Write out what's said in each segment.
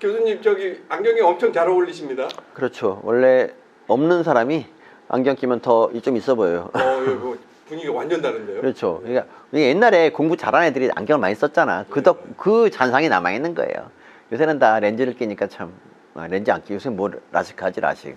교수님 저기 안경이 엄청 잘 어울리십니다. 그렇죠. 원래 없는 사람이 안경 끼면 더 좀 있어 보여요. 어, 뭐 분위기가 완전 다른데요. 그렇죠. 그러니까 옛날에 공부 잘하는 애들이 안경을 많이 썼잖아. 그덕그 잔상이 남아 있는 거예요. 요새는 다 렌즈를 끼니까 참 아, 렌즈 안 끼고 요새 뭐 라식하지 라식.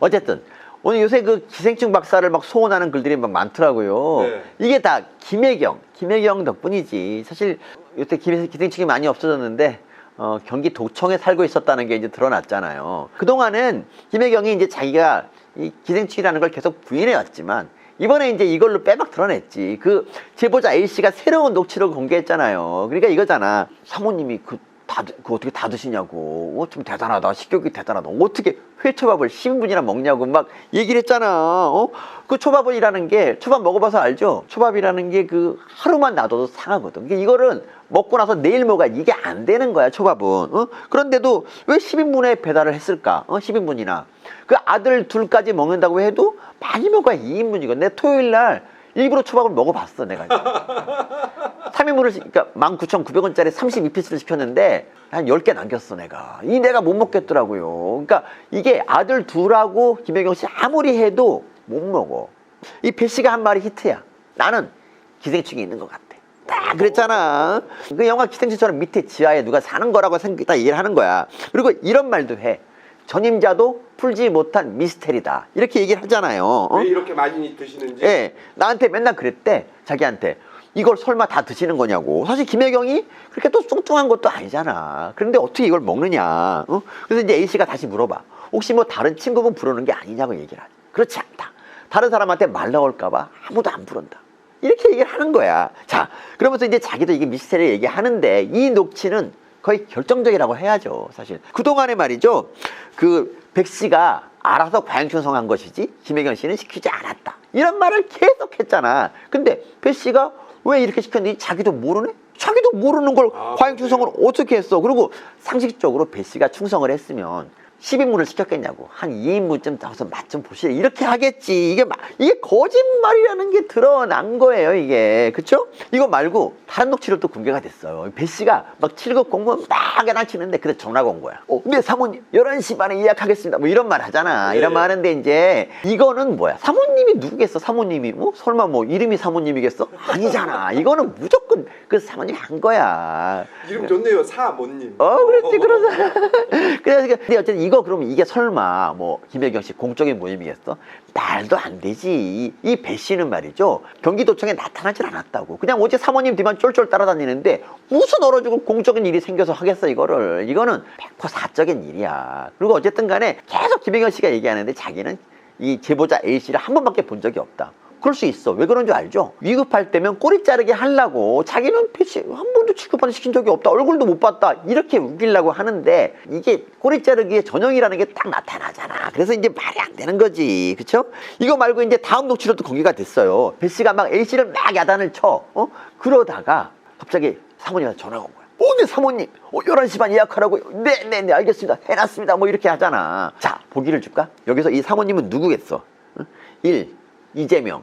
어쨌든 오늘 요새 그 기생충 박사를 막 소원하는 글들이 막 많더라고요. 네. 이게 다 김혜경, 김혜경 덕분이지. 사실 요새 기- 기생충이 많이 없어졌는데 어, 경기 도청에 살고 있었다는 게 이제 드러났잖아요. 그동안은 김혜경이 이제 자기가 이 기생충이라는 걸 계속 부인해 왔지만 이번에 이제 이걸로 빼박 드러냈지. 그 제보자 A 씨가 새로운 녹취록을 공개했잖아요. 그러니까 이거잖아. 사모님이 그 다, 그 어떻게 다 드시냐고. 어, 좀 대단하다. 식욕이 대단하다. 어떻게 회초밥을 10인분이나 먹냐고 막 얘기를 했잖아. 어? 그 초밥이라는 게, 초밥 먹어봐서 알죠? 초밥이라는 게 그 하루만 놔둬도 상하거든. 그러니까 이거는 먹고 나서 내일 먹어야 이게 안 되는 거야, 초밥은. 어? 그런데도 왜 10인분에 배달을 했을까? 어? 10인분이나. 그 아들 둘까지 먹는다고 해도 많이 먹어야 2인분이거든. 내 토요일 날 일부러 초밥을 먹어봤어, 내가. 3인분을, 그러니까 19,900원짜리 32피스를 시켰는데 한 10개 남겼어, 내가. 이 내가 못 먹겠더라고요. 그러니까 이게 아들 둘하고 김혜경 씨 아무리 해도 못 먹어. 이 배 씨가 한 말이 히트야. 나는 기생충이 있는 것 같아. 딱 그랬잖아. 그 영화 기생충처럼 밑에 지하에 누가 사는 거라고 생각, 딱 얘기를 하는 거야. 그리고 이런 말도 해. 전임자도 풀지 못한 미스테리다. 이렇게 얘기를 하잖아요. 어? 왜 이렇게 많이 드시는지. 예, 나한테 맨날 그랬대. 자기한테. 이걸 설마 다 드시는 거냐고. 사실 김혜경이 그렇게 또 뚱뚱한 것도 아니잖아. 그런데 어떻게 이걸 먹느냐. 어? 그래서 이제 A씨가 다시 물어봐. 혹시 뭐 다른 친구분 부르는 게 아니냐고 얘기를 하지. 그렇지 않다. 다른 사람한테 말 나올까봐 아무도 안 부른다. 이렇게 얘기를 하는 거야. 자, 그러면서 이제 자기도 이게 미스테리 얘기하는데 이 녹취는 거의 결정적이라고 해야죠, 사실. 그동안에 말이죠, 그 백 씨가 알아서 과잉충성한 것이지 김혜경 씨는 시키지 않았다. 이런 말을 계속 했잖아. 근데 백 씨가 왜 이렇게 시켰는지 자기도 모르네? 자기도 모르는 걸 아, 과잉 충성을 어떻게 했어? 그리고 상식적으로 배 씨가 충성을 했으면 10인분을 시켰겠냐고. 한 2인분쯤 나와서 맛 좀 보시래. 이렇게 하겠지. 이게, 마- 이게 거짓말이라는 게 드러난 거예요, 이게. 그쵸? 이거 말고 다른 녹취록도 공개가 됐어요. 배 씨가 막 7급 공무원 막 해나치는데 그때 전화가 온 거야. 어, 네, 사모님, 11시 반에 예약하겠습니다. 뭐 이런 말 하잖아. 네. 이런 말 하는데 이제 이거는 뭐야? 사모님이 누구겠어? 사모님이. 뭐? 설마 뭐 이름이 사모님이겠어? 아니잖아. 이거는 무조건 그 사모님이 한 거야. 이름 좋네요. 사모님. 어, 그렇지, 그러자. 그래서, 근데 어쨌든 이거 그러면 이게 설마 뭐, 김혜경 씨 공적인 모임이겠어? 말도 안 되지. 이 배 씨는 말이죠. 경기도청에 나타나질 않았다고. 그냥 어제 사모님 뒤만 쫄쫄 따라다니는데 무슨 얼어주고 공적인 일이 생겨서 하겠어, 이거를. 이거는 100% 사적인 일이야. 그리고 어쨌든 간에 계속 김혜경 씨가 얘기하는데 자기는 이 제보자 A 씨를 한 번밖에 본 적이 없다. 그럴 수 있어. 왜 그런 줄 알죠? 위급할 때면 꼬리 자르게 하려고 자기는 패치 한 번도 취급받아 시킨 적이 없다. 얼굴도 못 봤다. 이렇게 웃기려고 하는데 이게 꼬리 자르기의 전형이라는 게 딱 나타나잖아. 그래서 이제 말이 안 되는 거지. 그쵸? 이거 말고 이제 다음 녹취록도 공개가 됐어요. 배 씨가 막 A 씨를 막 야단을 쳐. 어? 그러다가 갑자기 사모님한테 전화가 온 거야. 어, 네, 사모님. 어, 11시 반 예약하라고요. 네, 네, 네, 알겠습니다. 해놨습니다. 뭐 이렇게 하잖아. 자, 보기를 줄까? 여기서 이 사모님은 누구겠어? 1. 이재명.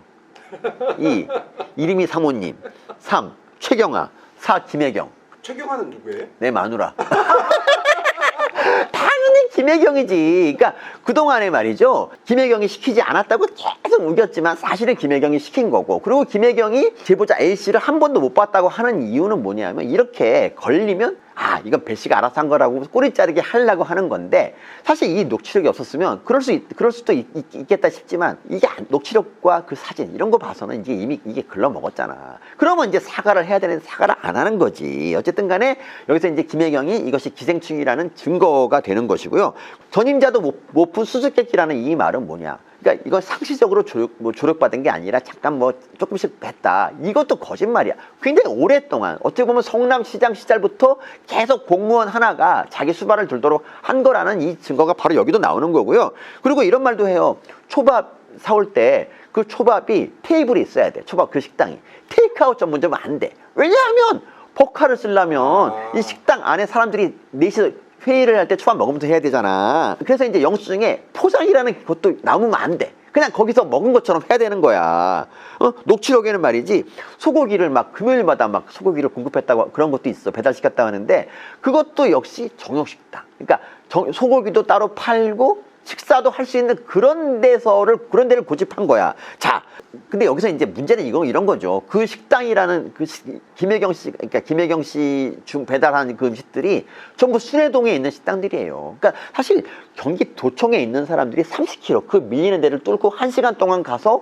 2. 이름이 사모님. 3. 최경아. 4. 김혜경. 최경환은 누구예요? 내 마누라. 당연히 김혜경이지. 그러니까 그동안에 말이죠. 김혜경이 시키지 않았다고 계속 우겼지만 사실은 김혜경이 시킨 거고. 그리고 김혜경이 제보자 A씨를 한 번도 못 봤다고 하는 이유는 뭐냐면 이렇게 걸리면 아, 이건 배 씨가 알아서 한 거라고 꼬리 자르게 하려고 하는 건데 사실 이 녹취록이 없었으면 그럴 수, 있, 그럴 수도 있, 겠다 싶지만 이게 안- 녹취록과 그 사진 이런 거 봐서는 이게 이미 이게 글러 먹었잖아. 그러면 이제 사과를 해야 되는데 사과를 안 하는 거지. 어쨌든 간에 여기서 이제 김혜경이 이것이 기생충이라는 증거가 되는 것이고요. 전임자도 못, 못 푼 수수께끼라는 이 말은 뭐냐. 그러니까 이거 상시적으로 조력, 뭐 조력받은 게 아니라 잠깐 뭐 조금씩 뺐다. 이것도 거짓말이야. 굉장히 오랫동안 어떻게 보면 성남시장 시절부터 계속 공무원 하나가 자기 수발을 들도록 한 거라는 이 증거가 바로 여기도 나오는 거고요. 그리고 이런 말도 해요. 초밥 사올 때 그 초밥이 테이블이 있어야 돼. 초밥 그 식당이. 테이크아웃 전문점은 안 돼. 왜냐하면 포카를 쓰려면 아. 이 식당 안에 사람들이 넷이서 회의를 할 때 초밥 먹으면서 해야 되잖아. 그래서 이제 영수증에 포장이라는 것도 남으면 안 돼. 그냥 거기서 먹은 것처럼 해야 되는 거야. 어? 녹취록에는 말이지 소고기를 막 금요일마다 막 소고기를 공급했다고 그런 것도 있어 배달시켰다 하는데 그것도 역시 정육식당. 그러니까 정- 소고기도 따로 팔고 식사도 할 수 있는 그런 데서를 그런 데를 고집한 거야. 자, 근데 여기서 이제 문제는 이거 이런 거죠. 그 식당이라는 그 시- 김혜경 씨, 그러니까 김혜경 씨 중 배달한 그 음식들이 전부 순회동에 있는 식당들이에요. 그러니까 사실 경기 도청에 있는 사람들이 30km 그 밀리는 데를 뚫고 한 시간 동안 가서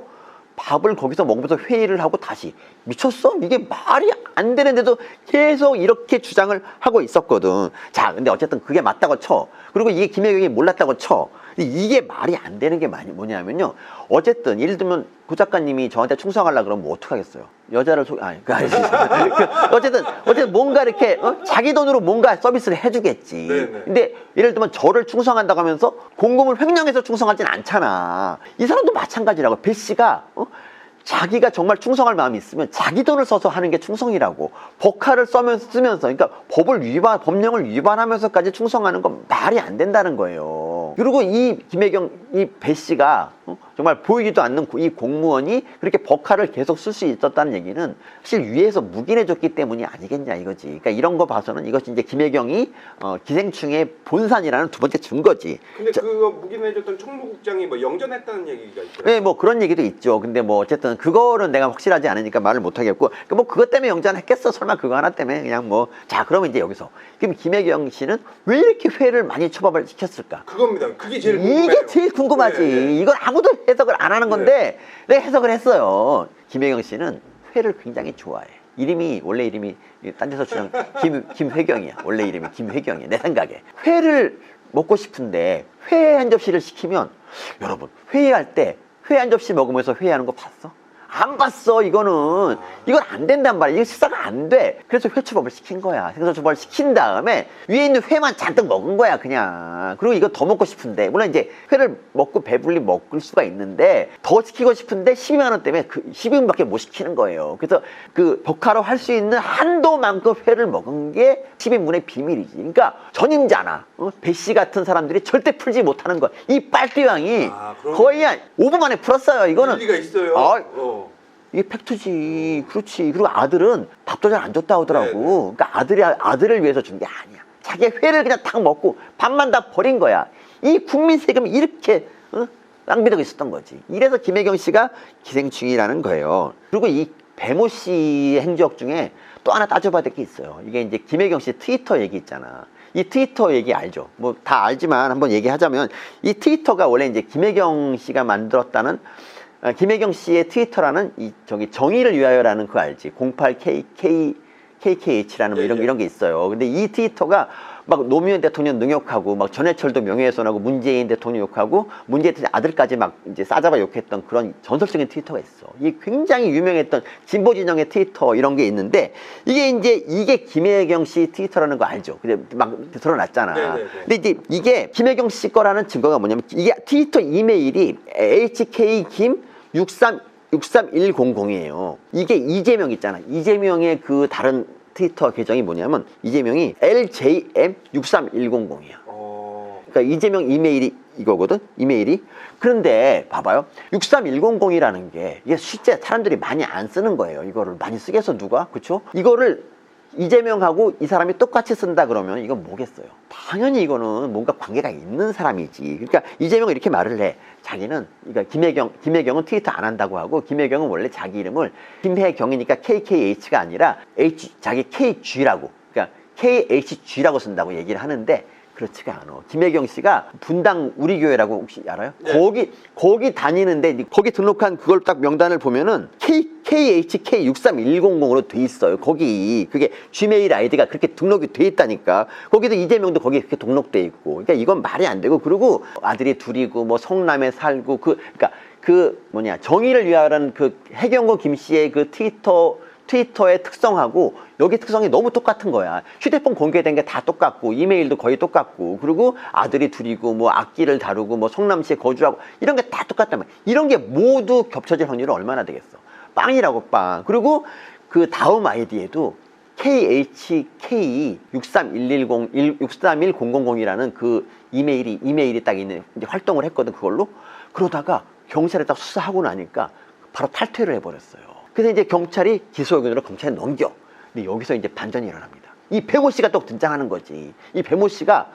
밥을 거기서 먹으면서 회의를 하고 다시 미쳤어? 이게 말이 안 되는데도 계속 이렇게 주장을 하고 있었거든. 자, 근데 어쨌든 그게 맞다고 쳐. 그리고 이게 김혜경이 몰랐다고 쳐. 근데 이게 말이 안 되는 게 많이 뭐냐면요. 어쨌든 예를 들면 고 작가님이 저한테 충성하려 그러면 뭐 어떡하겠어요? 여자를 소 아니 그 아니지. 그 어쨌든 어쨌든 뭔가 이렇게 어? 자기 돈으로 뭔가 서비스를 해주겠지. 네네. 근데 예를 들면 저를 충성한다고 하면서 공금을 횡령해서 충성하진 않잖아. 이 사람도 마찬가지라고. 배 씨가 어? 자기가 정말 충성할 마음이 있으면 자기 돈을 써서 하는 게 충성이라고. 써면서 쓰면서 그러니까 법을 위반 법령을 위반하면서까지 충성하는 건 말이 안 된다는 거예요. 그리고 이 김혜경 이 배 씨가 어? 정말 보이지도 않는 이 공무원이 그렇게 법카를 계속 쓸 수 있었다는 얘기는 사실 위에서 묵인해줬기 때문이 아니겠냐 이거지. 그러니까 이런 거 봐서는 이것이 이제 김혜경이 어, 기생충의 본산이라는 두 번째 증거지. 근데 자, 그거 묵인해줬던 총무국장이 뭐 영전했다는 얘기가 있더라고요. 네, 뭐 그런 얘기도 있죠. 근데 뭐 어쨌든 그거는 내가 확실하지 않으니까 말을 못 하겠고, 그뭐 그것 때문에 영전했겠어? 설마 그거 하나 때문에 그냥 뭐. 자, 그러면 이제 여기서 그럼 김혜경 씨는 왜 이렇게 회를 많이 처벌을 시켰을까? 그겁니다. 그게 제일 궁금해요. 이게 제일 궁금하지. 네, 네. 이건 아무도 해석을 안 하는 건데 내가 해석을 했어요. 김혜경 씨는 회를 굉장히 좋아해. 이름이 원래 이름이 딴 데서 주장 김 김회경이야. 원래 이름이 김회경이야. 내 생각에 회를 먹고 싶은데 회 한 접시를 시키면 여러분 회의할 때 회 한 접시 먹으면서 회의하는 거 봤어? 안 봤어 이거는. 이건 안 된단 말이야. 이거 식사가 안 돼. 그래서 회초밥을 시킨 거야. 생선초밥을 시킨 다음에 위에 있는 회만 잔뜩 먹은 거야 그냥. 그리고 이거 더 먹고 싶은데. 물론 이제 회를 먹고 배불리 먹을 수가 있는데 더 시키고 싶은데 12만 원 때문에 그 12분밖에 못 시키는 거예요. 그래서 그 벽화로 할 수 있는 한도만큼 회를 먹은 게 12분의 비밀이지. 그러니까 전임자나 어? 배씨 같은 사람들이 절대 풀지 못하는 거야 이 빨대왕이 아, 거의 한 5분 만에 풀었어요. 이거는 일리가 있어요. 아, 어. 이게 팩트지. 그렇지. 그리고 아들은 밥도 잘 안 줬다 하더라고. 네, 네. 그러니까 아들이 아들을 위해서 준 게 아니야. 자기 회를 그냥 딱 먹고 밥만 다 버린 거야. 이 국민 세금이 이렇게 어? 낭비되고 있었던 거지. 이래서 김혜경 씨가 기생충이라는 거예요. 그리고 이 배모 씨의 행적 중에 또 하나 따져봐야 될 게 있어요. 이게 이제 김혜경 씨 트위터 얘기 있잖아. 이 트위터 얘기 알죠? 뭐 다 알지만 한번 얘기하자면 이 트위터가 원래 이제 김혜경 씨가 만들었다는 아, 김혜경 씨의 트위터라는 이 저기 정의를 위하여라는 그거 알지? 08KK KKH라는 뭐 예, 이런 예. 이런 게 있어요. 근데 이 트위터가 막 노무현 대통령 능욕하고 막 전해철도 명예훼손하고 문재인 대통령 욕하고 문재인 대통령 아들까지 막 이제 싸잡아 욕했던 그런 전설적인 트위터가 있어. 이게 굉장히 유명했던 진보 진영의 트위터 이런 게 있는데 이게 이제 이게 김혜경 씨 트위터라는 거 알죠? 근데 막 드러났잖아. 네, 네, 네. 근데 이제 이게 김혜경 씨 거라는 증거가 뭐냐면 이게 트위터 이메일이 HK 김 63 63100이에요. 이게 이재명 있잖아. 이재명의 그 다른 트위터 계정이 뭐냐면 이재명이 LJM63100이야. 어. 그러니까 이재명 이메일이 이거거든. 이메일이. 그런데 봐봐요. 63100이라는 게 이게 실제 사람들이 많이 안 쓰는 거예요. 이거를 많이 쓰겠어 누가? 그렇죠? 이거를 이재명하고 이 사람이 똑같이 쓴다 그러면 이건 뭐겠어요? 당연히 이거는 뭔가 관계가 있는 사람이지. 그러니까 이재명은 이렇게 말을 해. 자기는 그러니까 김혜경 김혜경은 트위터 안 한다고 하고 김혜경은 원래 자기 이름을 김혜경이니까 KKH가 아니라 H 자기 KG라고 그러니까 KHG라고 쓴다고 얘기를 하는데 그렇지가 않아. 김혜경 씨가 분당 우리 교회라고 혹시 알아요? 네. 거기 거기 다니는데 거기 등록한 그걸 딱 명단을 보면은 K KHK 63100으로 돼 있어요. 거기 그게 Gmail 아이디가 그렇게 등록이 돼 있다니까. 거기도 이재명도 거기 그렇게 등록돼 있고. 그러니까 이건 말이 안 되고 그리고 아들이 둘이고 뭐 성남에 살고 그 그러니까 그 뭐냐 정의를 위하여라는 그 해경고 김 씨의 그 트위터 트위터의 특성하고 여기 특성이 너무 똑같은 거야. 휴대폰 공개된 게 다 똑같고 이메일도 거의 똑같고 그리고 아들이 둘이고 뭐 악기를 다루고 뭐 성남시에 거주하고 이런 게 다 똑같단 말이야. 이런 게 모두 겹쳐질 확률은 얼마나 되겠어? 빵이라고 빵. 그리고 그 다음 아이디에도 KHK 63110 63100이라는 그 이메일이 이메일이 딱 있는 이제 활동을 했거든 그걸로. 그러다가 경찰에 딱 수사하고 나니까 바로 탈퇴를 해버렸어요. 그래서 이제 경찰이 기소 의견으로 검찰에 넘겨. 근데 여기서 이제 반전이 일어납니다. 이 배모 씨가 또 등장하는 거지. 이 배모 씨가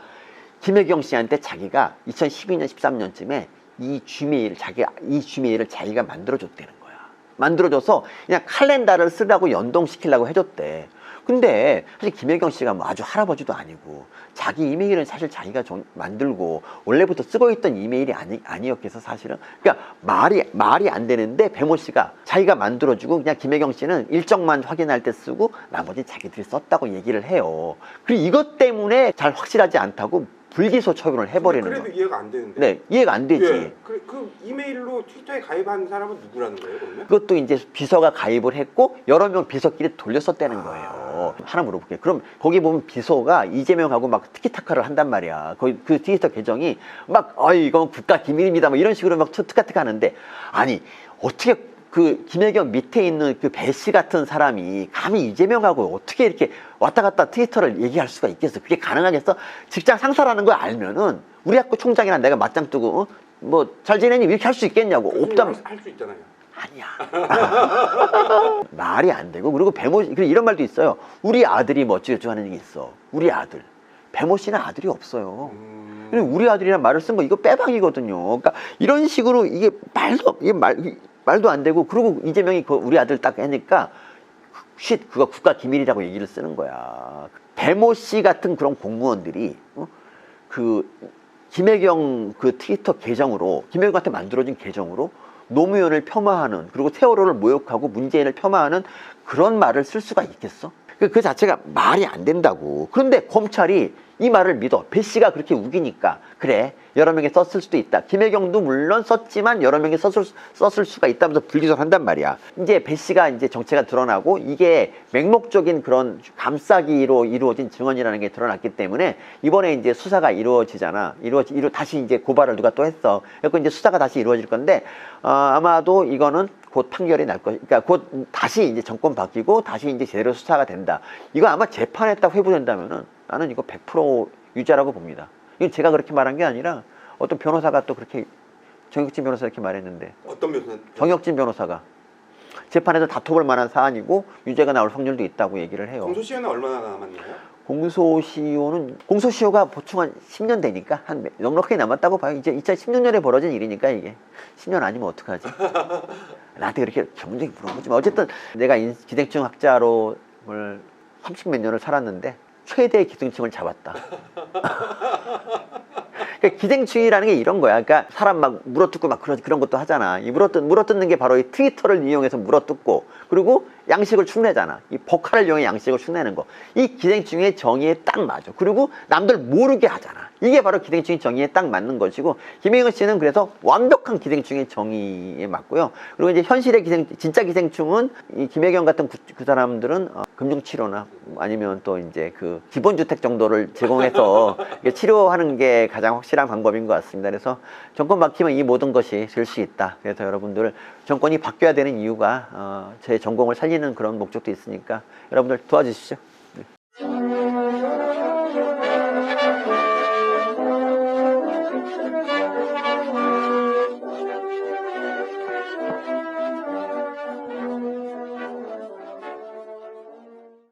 김혜경 씨한테 자기가 2012년 13년쯤에 이 G메일을 자기가 이 G메일을 자기가 만들어줬다는 거야. 만들어줘서 그냥 칼렌다를 쓰라고 연동시키려고 해줬대. 근데 사실 김혜경 씨가 뭐 아주 할아버지도 아니고 자기 이메일은 사실 자기가 좀 만들고 원래부터 쓰고 있던 이메일이 아니 아니었겠어 사실은 그러니까 말이 말이 안 되는데 배모 씨가 자기가 만들어주고 그냥 김혜경 씨는 일정만 확인할 때 쓰고 나머지 자기들이 썼다고 얘기를 해요. 그리고 이것 때문에 잘 확실하지 않다고 불기소 처분을 해버리는 그래도 거예요. 이해가 안 되는데. 네 이해가 안 되지. 예. 그, 그 이메일로 트위터에 가입한 사람은 누구라는 거예요, 그러면? 그것도 이제 비서가 가입을 했고 여러 명 비서끼리 돌렸었다는 아. 거예요. 하나 물어볼게요. 그럼 거기 보면 비서가 이재명하고 막 티키타카를 한단 말이야. 거기 그 트위터 계정이 막 어이 이건 국가 기밀입니다. 뭐 이런 식으로 막 트카트카 하는데 아니 어떻게 그 김혜경 밑에 있는 그 배씨 같은 사람이 감히 이재명하고 어떻게 이렇게 왔다 갔다 트위터를 얘기할 수가 있겠어? 그게 가능하겠어? 직장 상사라는 걸 알면은 우리 학교 총장이랑 내가 맞짱 뜨고 어? 뭐잘 지내니 이렇게 할 수 있겠냐고 없다. 할수 있잖아요. 아니야. 말이 안 되고 그리고 배모 씨 그리고 이런 말도 있어요. 우리 아들이 뭐 어쩌고저쩌고 하는 얘기 있어. 우리 아들. 배모 씨는 아들이 없어요. 음. 우리 아들이란 말을 쓴 거 이거 빼박이거든요. 그러니까 이런 식으로 이게 말도 이게 말 말도 안 되고 그리고 이재명이 그 우리 아들 딱 하니까 쉿 그거 국가 기밀이라고 얘기를 쓰는 거야. 배모 씨 같은 그런 공무원들이 어? 그 김혜경 그 트위터 계정으로 김혜경한테 만들어진 계정으로 노무현을 폄하하는 그리고 세월호를 모욕하고 문재인을 폄하하는 그런 말을 쓸 수가 있겠어? 그, 그 자체가 말이 안 된다고. 그런데 검찰이 이 말을 믿어. 배 씨가 그렇게 우기니까 그래 여러 명이 썼을 수도 있다. 김혜경도 물론 썼지만 여러 명이 썼을, 수- 썼을 수가 있다면서 불기소를 한단 말이야. 이제 배 씨가 이제 정체가 드러나고 이게 맹목적인 그런 감싸기로 이루어진 증언이라는 게 드러났기 때문에 이번에 이제 수사가 이루어지잖아. 이루어지 이루 다시 이제 고발을 누가 또 했어. 그래서 이제 수사가 다시 이루어질 건데 어, 아마도 이거는 곧 판결이 날 것, 그러니까 곧 다시 이제 정권 바뀌고 다시 이제 제대로 수사가 된다. 이거 아마 재판에 딱 회부된다면은 나는 이거 100% 유죄라고 봅니다. 이건 제가 그렇게 말한 게 아니라 어떤 변호사가 또 그렇게 정혁진 변호사 이렇게 말했는데 어떤 변호사? 정혁진 변호사가 재판에서 다퉈볼 만한 사안이고 유죄가 나올 확률도 있다고 얘기를 해요. 공소시효는 얼마나 남았나요? 공소시효는 공소시효가 보충 한 10년 되니까 한 몇- 넉넉하게 남았다고 봐요. 이제 2016년에 벌어진 일이니까 이게 10년 아니면 어떡하지? 나한테 그렇게 경쟁 물어보지 마. 어쨌든 내가 인- 기생충 학자로 30 몇 년을 살았는데 최대 기생충을 잡았다. 그러니까 기생충이라는 게 이런 거야. 그러니까 사람 막 물어뜯고 막 그런 그런 것도 하잖아. 이 물어뜯 물어뜯는 게 바로 이 트위터를 이용해서 물어뜯고 그리고 양식을 축내잖아. 이 복화를 이용해 양식을 축내는 거. 이 기생충의 정의에 딱 맞아. 그리고 남들 모르게 하잖아. 이게 바로 기생충의 정의에 딱 맞는 것이고 김혜경 씨는 그래서 완벽한 기생충의 정의에 맞고요. 그리고 이제 현실의 기생 진짜 기생충은 이 김혜경 같은 그, 그 사람들은 어, 금융치료나 아니면 또 이제 그 기본주택 정도를 제공해서 치료하는 게 가장 확실 한 방법인 것 같습니다. 그래서 정권 바뀌면 이 모든 것이 될 수 있다. 그래서 여러분들 정권이 바뀌어야 되는 이유가 어, 제 전공을 살리는 그런 목적도 있으니까 여러분들 도와주십시오.